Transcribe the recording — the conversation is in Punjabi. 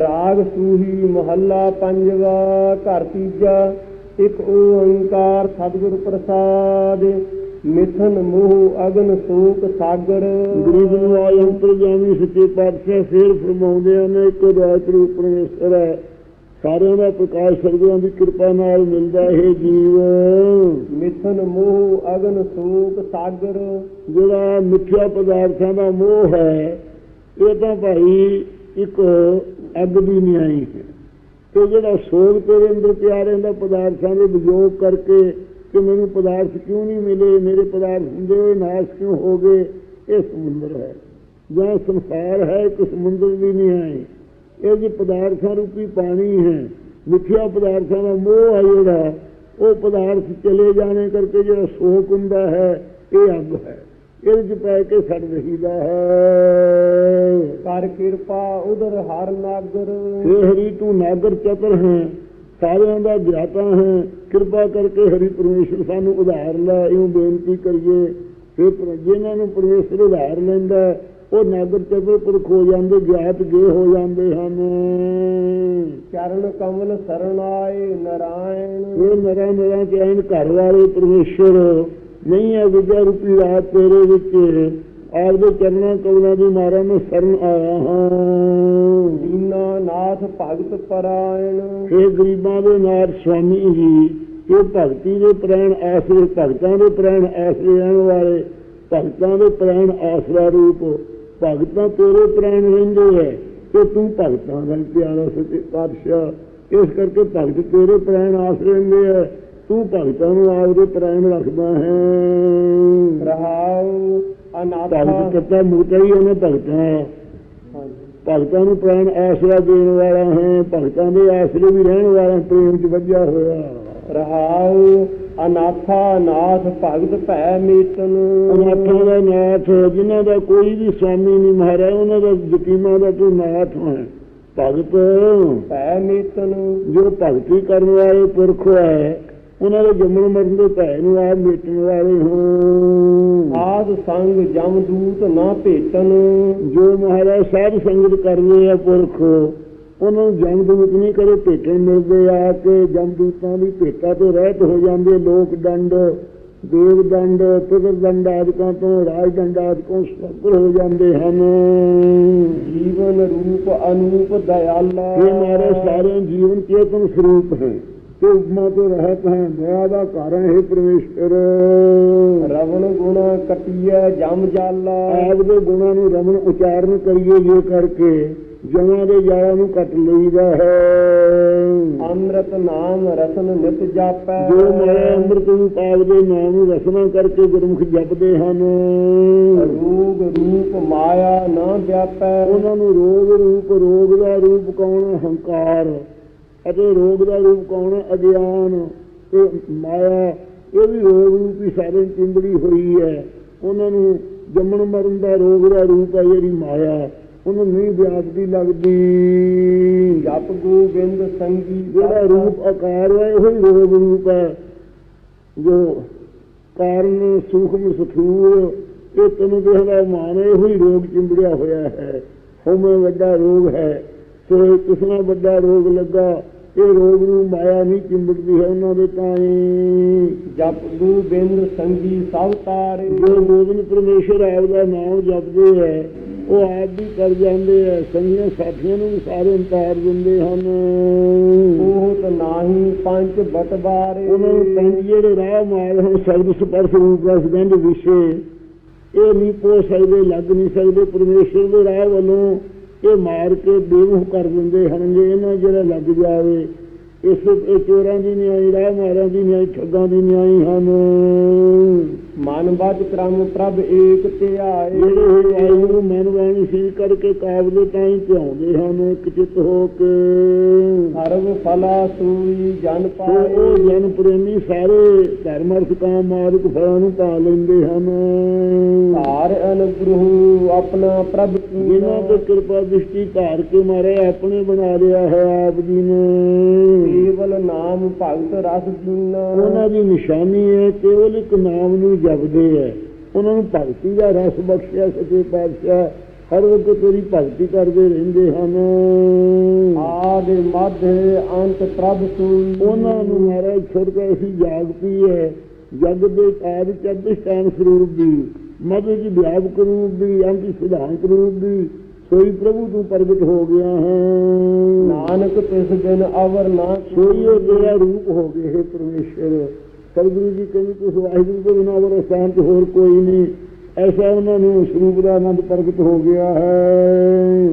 ਰਾਗ ਸੂਹੀ ਮਹੱਲਾ ਪੰਜਵਾ ਘਰ ਤੀਜਾ ਇੱਕ ਓੰਕਾਰ ਸਤਿਗੁਰ ਪ੍ਰਸਾਦ ਮਿਥਨ ਮੋਹ ਅਗਨ ਸੋਕ ਸਾਗਰ। ਗੁਰੂ ਜੀ ਨੂੰ ਆਇ ਅੰਤਰਜਾਮੀ ਸੱਚੇ ਪਾਤਸ਼ਾਹ ਫੇਰ ਫਰਮਾਉਂਦੇ ਹਨ ਇੱਕ ਰਾਤ ਰੂਪ ਪਰਮੇਸ਼ਰ ਹੈ। ਸਾਰਿਆਂ ਦਾ ਪ੍ਰਕਾਸ਼ ਸਰਗੁਰਾਂ ਦੀ ਕਿਰਪਾ ਨਾਲ ਮਿਲਦਾ ਹੈ ਜੀਵ। ਮਿਥਨ ਮੋਹ ਅਗਨ ਸੋਕ ਸਾਗਰ। ਜਿਹੜਾ ਮਿੱਠਿਆ ਪਦਾਰਥਾਂ ਦਾ ਮੋਹ ਹੈ ਇਹ ਤਾਂ ਭਾਈ ਇੱਕ ਅੱਗ ਦੀ ਨਿਆਈ ਹੈ ਤੇ ਜਿਹੜਾ ਸੋਗ ਤੇਰੇ ਅੰਦਰ ਪਿਆ ਰਹਿੰਦਾ ਪਦਾਰਥਾਂ ਦੇ ਵਿਯੋਗ ਕਰਕੇ ਕਿ ਮੈਨੂੰ ਪਦਾਰਥ ਕਿਉਂ ਨਹੀਂ ਮਿਲੇ? ਮੇਰੇ ਪਦਾਰਥ ਹੁੰਦੇ ਹੋਏ ਨਾਸ਼ ਕਿਉਂ ਹੋ ਗਏ? ਇਹ ਸਮੁੰਦਰ ਹੈ। ਜਾਂ ਸੰਸਾਰ ਹੈ, ਇੱਕ ਸਮੁੰਦਰ ਦੀ ਨਿਆਈ ਇਹ ਜੀ ਪਦਾਰਥਾਂ ਰੂਪੀ ਪਾਣੀ ਹੈ। ਮਿੱਠਿਆ ਪਦਾਰਥਾਂ ਦਾ ਮੋਹ ਹੈ ਜਿਹੜਾ। ਉਹ ਪਦਾਰਥ ਚਲੇ ਜਾਣੇ ਕਰਕੇ ਜਿਹੜਾ ਸੋਕ ਹੁੰਦਾ ਹੈ, ਇਹ ਅੱਗ ਹੈ। ਇਹਦੇ ਚ ਪੈ ਕੇ ਸੜ ਰਹੀਦਾ ਹੈ। ਕਰ ਕਿਰਪਾ ਉਦਰ ਹਰ ਨਾਗਰ। ਹਰੀ ਤੂੰ ਨਾਗਰ ਚਤਰ ਹੈ ਸਾਰਿਆਂ ਦਾ ਗਿਆਤਾ ਹੈ। ਕਿਰਪਾ ਕਰਕੇ ਹਰੀ ਪਰਮੇਸ਼ਰ ਸਾਨੂੰ ਉਧਾਰ ਲੈ ਇਉਂ ਬੇਨਤੀ ਕਰੀਏ। ਫਿਰ ਪਰ- ਜਿਨ੍ਹਾਂ ਨੂੰ ਪਰਮੇਸ਼ਰ ਉਧਾਰ ਲੈਂਦਾ ਉਹ ਨਾਗਰ ਚਤਰ ਪੁਰਖ ਹੋ ਜਾਂਦੇ ਗਿਆਤ ਗੇ ਹੋ ਜਾਂਦੇ ਹਨ। ਚਰਨ ਕਮਲ ਸਰਣਾਏ ਨਾਰਾਇਣ। ਇਹ ਨਰਾਂ ਨਰਾਂ ਚ ਐਨ ਘਰ ਵਾਲੇ ਪਰਮੇਸ਼ਰ ਨਹੀਂ ਹੈ ਵਿਦਿਆ ਰੂਪੀ ਰਾਤ ਤੇਰੇ ਵਿੱਚ। ਆਪਦੇ ਚਰਨਾਂ ਕਵਲਾਂ ਦੀ ਮਾਰਾ ਮੈਂ ਸ਼ਰਨ ਆਇਆ ਹਾਂ। ਦੀਨਾ ਨਾਥ ਭਗਤ ਪਰਾਇਣ। ਇਹ ਗਰੀਬਾਂ ਦੇ ਨਾਲ ਸੁਆਮੀ ਜੀ ਇਹ ਭਗਤੀ ਦੇ ਪ੍ਰੈਣ ਆਸਰੇ ਭਗਤਾਂ ਦੇ ਪ੍ਰੈਣ ਆਸਰੇ ਰਹਿਣ ਵਾਲੇ ਭਗਤਾਂ ਦੇ ਪ੍ਰੈਣ ਆਸਰਾ ਰੂਪ। ਭਗਤਾਂ ਤੇਰੇ ਪ੍ਰੈਣ ਰਹਿੰਦੇ ਹੈ ਤੇ ਤੂੰ ਭਗਤਾਂ ਦਾ ਪਿਆਰਾ ਸੱਚੇ ਪਾਤਸ਼ਾਹ। ਇਸ ਕਰਕੇ ਭਗਤ ਤੇਰੇ ਪ੍ਰੈਣ ਆਸਰੇ ਰਹਿੰਦੇ ਹੈ ਤੂੰ ਭਗਤਾਂ ਨੂੰ ਆਪਦੇ ਪ੍ਰੈਣ ਰੱਖਦਾ ਹੈ। ਰਹਾਉ ਭਗਤ ਅਨਾਥਾ ਕੱਤਾ ਮੂਰਤਾ ਹੀ ਉਹਨੇ ਭਗਤਾਂ ਭਗਤਾਂ ਨੂੰ ਪ੍ਰਾਣ ਆਸਰਾ ਦੇਣ ਵਾਲਾ ਹੈ। ਭਗਤਾਂ ਦੇ ਆਸਰੇ ਵੀ ਰਹਿਣ ਵਾਲਾ ਪ੍ਰੇਮ ਚ ਵੱਜਿਆ ਹੋਇਆ। ਰਹਾਉ ਅਨਾਥਾ ਨਾਥ ਭਗਤ ਭੈ ਮੀਤਨ। ਅਨਾਥਾਂ ਦਾ ਨਾਥ ਜਿਨ੍ਹਾਂ ਦਾ ਕੋਈ ਵੀ ਸਵਾਮੀ ਨਹੀਂ ਮਹਾਰਾਜ ਉਹਨਾਂ ਦਾ ਯਤੀਮਾਂ ਦਾ ਤੂੰ ਨਾਥ ਹੈ। ਭਗਤ। ਭੈ ਮੀਤਨ। ਜੋ ਭਗਤੀ ਕਰਨ ਵਾਲੇ ਪੁਰਖ ਹੈ ਉਹਨਾਂ ਦੇ ਜੰਮਣ ਮਰਨ ਦੇ ਭੈ ਨੂੰ ਆਪ ਮੇਟਣ ਵਾਲੇ ਹੋ। ਆਦ ਸੰਗ ਜਮ ਦੂਤ ਨਾ ਭੇਟਨ ਜੋ ਮਹਾਰਾਜ ਸਾਧ ਸੰਗਤ ਕਰਦੇ ਆ ਪੁਰਖ ਉਹਨਾਂ ਨੂੰ ਜਮਦੂਤ ਨਹੀਂ ਕਰੇ ਭੇਟਣ ਮਿਲਦੇ। ਆ ਕਿ ਜਮਦੂਤਾਂ ਦੀ ਭੇਟਾ ਤੋਂ ਰਹਿਤ ਹੋ ਜਾਂਦੇ ਲੋਕ ਦੰਡ ਦੇਵ ਦੰਡ ਪਿਤਰ ਦੰਡ ਆਦਿਕਾਂ ਤੋਂ ਰਾਜ ਦੰਡ ਆਦਿਕਾਂ ਸੁਤੰਤਰ ਹੋ ਜਾਂਦੇ ਹਨ। ਜੀਵਨ ਰੂਪ ਅਨੂਪ ਦਇਆਲਾ। ਇਹ ਮਾਰੇ ਸਾਰੇ ਜੀਵਨ ਚੇਤਨ ਸਰੂਪ ਹੈ। ਤੇ ਉਪਮਾ ਤੋਂ ਰਹਿਤ ਹੈ ਦਇਆ ਦਾ ਕਾਰਨ ਹੈ ਪਰਮੇਸ਼ਰ ਰਵਣ ਗੁਣ ਕਟਿਐ ਜਮ ਜਾਲਾ। ਆਪ ਦੇ ਗੁਣਾਂ ਨੂੰ ਰਮਨ ਉਚਾਰਨ ਕਰੀਏ ਜੇ ਕਰਕੇ ਜਮਾਂ ਦੇ ਜਾਲਾਂ ਨੂੰ ਕੱਟ ਲਈਦਾ ਹੈ। ਅੰਮ੍ਰਿਤ ਨਾਮ ਰਸਨ ਨਿਤ ਜਾਪੈ। ਜੋ ਮਾਇਆ ਅੰਮ੍ਰਿਤ ਨੂੰ ਪਾਪ ਦੇ ਨਾਮ ਨੂੰ ਰਸਨਾ ਕਰਕੇ ਗੁਰਮੁਖ ਜਪਦੇ ਹਨ। ਰੂਪ ਰੂਪ ਮਾਇਆ ਨਾ ਵਿਆਪੈ। ਉਹਨਾਂ ਨੂੰ ਰੋਗ ਰੂਪ ਰੋਗ ਦਾ ਰੂਪ ਕੌਣ? ਹੰਕਾਰ। ਅਤੇ ਰੋਗ ਦਾ ਰੂਪ ਕੌਣ ਹੈ? ਅਗਿਆਨ ਤੇ ਮਾਇਆ। ਇਹ ਵੀ ਰੋਗ ਰੂਪੀ ਸਾਰੇ ਚਿੰਬੜੀ ਹੋਈ ਹੈ। ਉਹਨਾਂ ਨੂੰ ਜੰਮਣ ਮਰਨ ਦਾ ਰੋਗ ਦਾ ਰੂਪ ਹੈ ਜਿਹੜੀ ਮਾਇਆ। ਉਹਨੂੰ ਨਹੀਂ ਵਿਆਪਦੀ ਲੱਗਦੀ। ਜਪ ਗੋਬਿੰਦ ਸੰਗੀ ਜਿਹੜਾ ਰੂਪ ਆਕਾਰ ਹੈ ਉਹ ਹੀ ਰੋਗ ਰੂਪ ਹੈ। ਜੋ ਕਾਰਨ ਸੂਖਮ ਸਥੂਲ ਇਹ ਤਨ ਦੇਹ ਦਾ ਮਾਨ ਹੈ ਉਹ ਹੀ ਰੋਗ ਚਿੰਬੜਿਆ ਹੋਇਆ ਹੈ। ਹੋਮੇ ਵੱਡਾ ਰੋਗ ਹੈ। ਸੋ ਕਿਸਨਾ ਵੱਡਾ ਰੋਗ ਲੱਗਾ ਇਹ ਰੋਗ ਨੂੰ ਮਾਇਆ ਨਹੀਂ ਚਿੰਬੜਦੀ ਹੈ ਉਹਨਾਂ ਦੇ ਤਾਈ ਜਪ ਗੋਬਿੰਦ ਸੰਗੀ ਸਭ ਤਾਰੇ। ਜੋ ਗੋਬਿੰਦ ਪਰਮੇਸ਼ਰ ਆਪ ਦਾ ਨਾਮ ਜਪਦੇ ਹੈ ਉਹ ਆਪ ਵੀ ਕਰ ਜਾਂਦੇ ਹੈ ਸੰਗੀਆਂ ਸਾਥੀਆਂ ਨੂੰ ਸਾਰੇ ਉਤਾਰ ਦਿੰਦੇ ਹਨ। ਉਹ ਨਾਹੀ ਪੰਜ ਬਟਵਾਰੇ ਉਹਨਾਂ ਨੂੰ ਪੰਜ ਜਿਹੜੇ ਰਾਹ ਮਾਰ ਹਨ ਸ਼ਬਦ ਸਪਰਸ਼ ਰੂਪ ਰਸ ਗੰਧ ਵਿਸ਼ੇ ਇਹ ਨਹੀਂ ਪੋ ਸਕਦੇ ਲੱਗ ਨਹੀਂ ਸਕਦੇ ਪਰਮੇਸ਼ਰ ਦੇ ਰਾਹ ਵੱਲੋਂ ਇਹ ਮਾਰ ਕੇ ਬੇਮੁਖ ਕਰ ਦਿੰਦੇ ਹਨ ਜੇ ਇਹਨਾਂ ਜਿਹੜਾ ਲੱਗ ਜਾਵੇ ਇਸ ਇਹ ਚੋਰਾਂ ਦੀ ਨਿਆਈ ਰਾਹ ਮਾਰਾਂ ਦੀ ਨਿਆਈ ਠੱਗਾਂ ਦੀ ਨਿਆਈ ਹਨ। ਮਨ ਬਜ ਕਰਮ ਪ੍ਰਭ ਏਕ ਧਿਆਏ ਜਿਹੜੇ ਨੂੰ ਮਨ ਵਾਣੀ ਸੀ ਕਰਕੇ ਕਾਬਲੇ ਤਾਈਂ ਧਿਆਉਂਦੇ ਹਨ ਇੱਕ ਚਿੱਤ ਹੋ ਕੇ। ਸਰਬ ਫਲਾ ਸੂਈ ਜਨ ਤੇ ਉਹ ਪਾਏ। ਜਨ ਪ੍ਰੇਮੀ ਸਾਰੇ ਧਰਮ ਅਰਥ ਕਾਮ ਮਾਰਗ ਫਲਾਂ ਨੂੰ ਪਾ ਲੈਂਦੇ ਹਨ। ਧਾਰ ਅਨੁਗ੍ਰਹ ਆਪਣਾ ਪ੍ਰਭ ਜਿਨ੍ਹਾਂ ਤੇ ਕਿਰਪਾ ਦ੍ਰਿਸ਼ਟੀ ਧਾਰ ਕੇ ਮਾਰੇ ਆਪਣੇ ਬਣਾ ਲਿਆ ਹੈ ਆਪ ਜੀ ਨੇ। ਕੇਵਲ ਨਾਮ ਭਗਤ ਰਸ ਦੀਨਾ ਉਹਨਾਂ ਦੀ ਨਿਸ਼ਾਨੀ ਹੈ ਕੇਵਲ ਇੱਕ ਨਾਮ ਨੂੰ ਜਪਦੇ ਹੈ। ਉਹਨਾਂ ਨੂੰ ਭਗਤੀ ਦਾ ਰਸ ਬਖਸ਼ਿਆ ਸੱਚੇ ਪਾਤਸ਼ਾਹ ਹਰ ਵਕਤ ਤੇਰੀ ਭਗਤੀ ਕਰਦੇ ਰਹਿੰਦੇ ਹਨ। ਆਦਿ ਮਧ ਅੰਤ ਪ੍ਰਭ ਤੂੰ। ਉਹਨਾਂ ਨੂੰ ਮਹਾਰਾਜ ਛੁੱਟ ਕੇ ਅਸੀਂ ਜਾਗ ਪਈ ਹੈ ਜਗ ਦੇ ਕਾਜ ਚੰਦਿਸ਼ਟਾਨ ਸਰੂਪ ਦੀ ਮਦਦ ਦੀ ਵਿਆਪਕ ਰੂਪ ਦੀ ਅੰਤ ਸਿਧਾਂਤ ਰੂਪ ਦੀ ਸੋਈ ਪ੍ਰਭੂ ਤੂੰ ਪ੍ਰਗਟ ਹੋ ਗਿਆ ਹੈ। ਨਾਨਕ ਤਿਸ ਦਿਨ ਅਵਰ ਨਾ ਸੋਈ ਉਹ ਤੇਰਾ ਰੂਪ ਹੋ ਗਏ ਹੈ ਪਰਮੇਸ਼ਰ। ਸਤਿਗੁਰੂ ਜੀ ਕਹਿੰਦੇ ਤੁਸੀਂ ਵਾਹਿਗੁਰੂ ਤੋਂ ਬਿਨਾਂ ਹੋਰ ਸਥਾਨ ਤੇ ਹੋਰ ਕੋਈ ਨਹੀਂ। ਐਸਾ ਉਹਨਾਂ ਨੂੰ ਸਰੂਪ ਦਾ ਆਨੰਦ ਪ੍ਰਗਟ ਹੋ ਗਿਆ ਹੈ।